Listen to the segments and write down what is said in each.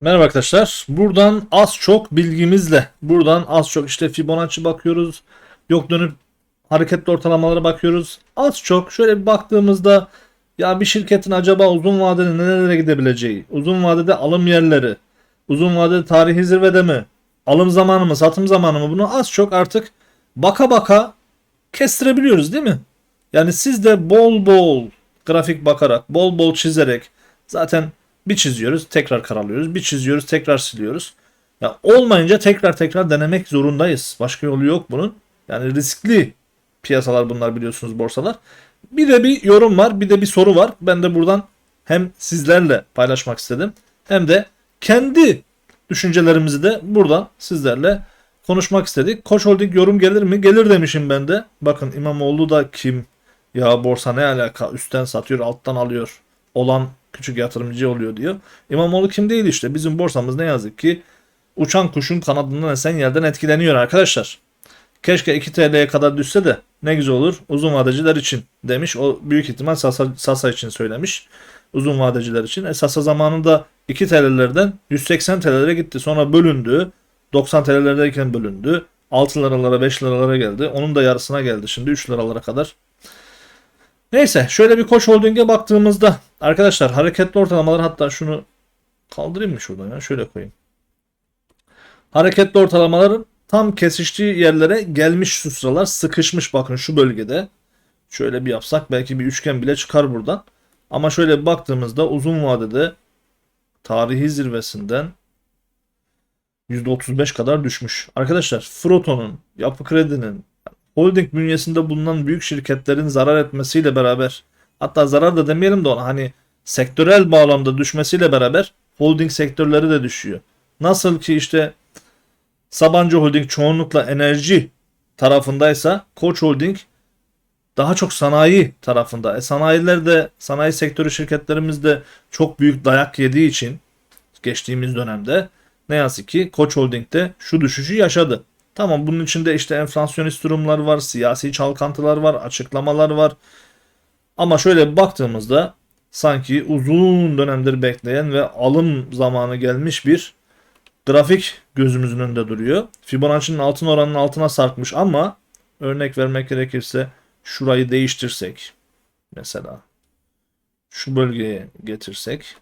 Merhaba arkadaşlar. Buradan az çok bilgimizle, buradan az çok işte Fibonacci bakıyoruz. Yok dönüp hareketli ortalamalara bakıyoruz. Az çok şöyle bir baktığımızda ya bir şirketin acaba uzun vadede nerelere gidebileceği, uzun vadede alım yerleri, uzun vadede tarihi zirvede mi, alım zamanı mı, satım zamanı mı bunu az çok artık baka baka kestirebiliyoruz değil mi? Yani siz de bol bol grafik bakarak, bol bol çizerek zaten bir çiziyoruz, tekrar karalıyoruz, bir çiziyoruz, tekrar siliyoruz. Ya olmayınca tekrar tekrar denemek zorundayız. Başka yolu yok bunun. Yani riskli piyasalar bunlar biliyorsunuz borsalar. Bir de bir yorum var, bir de bir soru var. Ben de buradan hem sizlerle paylaşmak istedim hem de kendi düşüncelerimizi de buradan sizlerle konuşmak istedik. Koç Holding yorum gelir mi? Gelir demişim ben de. Bakın İmamoğlu da kim? Ya borsa ne alaka? Üstten satıyor, alttan alıyor. Olan küçük yatırımcı oluyor diyor. İmamoğlu kim değil işte. Bizim borsamız ne yazık ki uçan kuşun kanadından esen yerden etkileniyor arkadaşlar. Keşke 2 TL'ye kadar düşse de ne güzel olur uzun vadeciler için demiş. O büyük ihtimal Sasa, Sasa için söylemiş. Uzun vadeciler için. E Sasa zamanında 2 TL'lerden 180 TL'lere gitti. Sonra bölündü. 90 TL'lerdeyken bölündü. 6 liralara 5 liralara geldi. Onun da yarısına geldi şimdi 3 liralara kadar. Neyse şöyle bir Koç Holding'e baktığımızda arkadaşlar hareketli ortalamalar hatta şunu kaldırayım mı şuradan ya şöyle koyayım. Hareketli ortalamaların tam kesiştiği yerlere gelmiş şu sıralar sıkışmış bakın şu bölgede. Şöyle bir yapsak belki bir üçgen bile çıkar buradan. Ama şöyle baktığımızda uzun vadede tarihi zirvesinden %35 kadar düşmüş. Arkadaşlar Froto'nun, Yapı Kredi'nin, holding bünyesinde bulunan büyük şirketlerin zarar etmesiyle beraber hatta zarar da demeyelim de ona hani sektörel bağlamda düşmesiyle beraber holding sektörleri de düşüyor. Nasıl ki işte Sabancı Holding çoğunlukla enerji tarafındaysa Koç Holding daha çok sanayi tarafında. E sanayiler de sanayi sektörü şirketlerimiz de çok büyük dayak yediği için geçtiğimiz dönemde ne yazık ki Koç Holding'de şu düşüşü yaşadı. Tamam bunun içinde işte enflasyonist durumlar var, siyasi çalkantılar var, açıklamalar var. Ama şöyle baktığımızda sanki uzun dönemdir bekleyen ve alım zamanı gelmiş bir grafik gözümüzün önünde duruyor. Fibonacci'nin altın oranının altına sarkmış ama örnek vermek gerekirse şurayı değiştirsek mesela şu bölgeye getirsek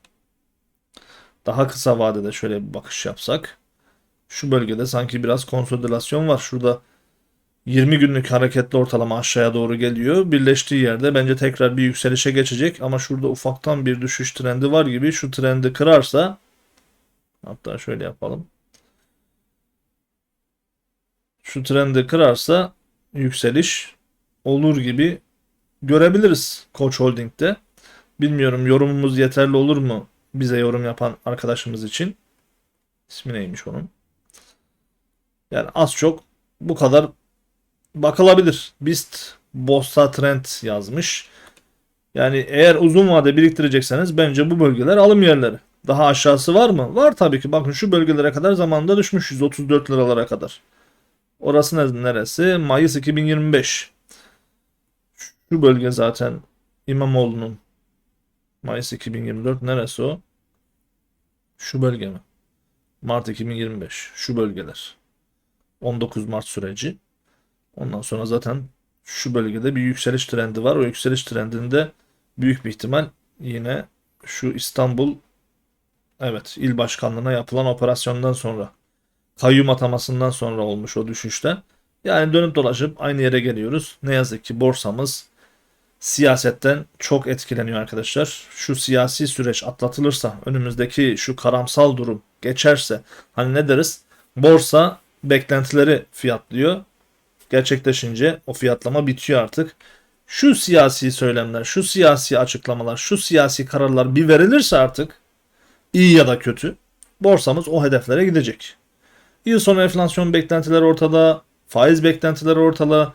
daha kısa vadede şöyle bir bakış yapsak şu bölgede sanki biraz konsolidasyon var. Şurada 20 günlük hareketli ortalama aşağıya doğru geliyor. Birleştiği yerde bence tekrar bir yükselişe geçecek ama şurada ufaktan bir düşüş trendi var gibi. Şu trendi kırarsa hatta şöyle yapalım. Şu trendi kırarsa yükseliş olur gibi görebiliriz Koç Holding'de. Bilmiyorum yorumumuz yeterli olur mu bize yorum yapan arkadaşımız için. İsmi neymiş onun? Yani az çok bu kadar bakılabilir. BIST Bossa Trend yazmış. Yani eğer uzun vade biriktirecekseniz bence bu bölgeler alım yerleri. Daha aşağısı var mı? Var tabii ki. Bakın şu bölgelere kadar zamanında düşmüş 134 liralara kadar. Orası ne- neresi? Mayıs 2025. Şu bölge zaten İmamoğlu'nun Mayıs 2024 neresi o? Şu bölge mi? Mart 2025. Şu bölgeler. 19 Mart süreci. Ondan sonra zaten şu bölgede bir yükseliş trendi var. O yükseliş trendinde büyük bir ihtimal yine şu İstanbul evet il başkanlığına yapılan operasyondan sonra kayyum atamasından sonra olmuş o düşüşte. Yani dönüp dolaşıp aynı yere geliyoruz. Ne yazık ki borsamız siyasetten çok etkileniyor arkadaşlar. Şu siyasi süreç atlatılırsa, önümüzdeki şu karamsal durum geçerse hani ne deriz? Borsa beklentileri fiyatlıyor. Gerçekleşince o fiyatlama bitiyor artık. Şu siyasi söylemler, şu siyasi açıklamalar, şu siyasi kararlar bir verilirse artık iyi ya da kötü borsamız o hedeflere gidecek. Yıl sonu enflasyon beklentileri ortada, faiz beklentileri ortada.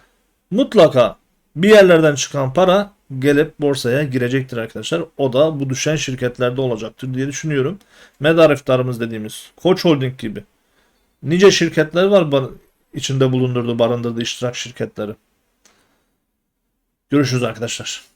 Mutlaka bir yerlerden çıkan para gelip borsaya girecektir arkadaşlar. O da bu düşen şirketlerde olacaktır diye düşünüyorum. Medar iftarımız dediğimiz Koç Holding gibi nice şirketler var içinde bulundurduğu, barındırdığı iştirak şirketleri. Görüşürüz arkadaşlar.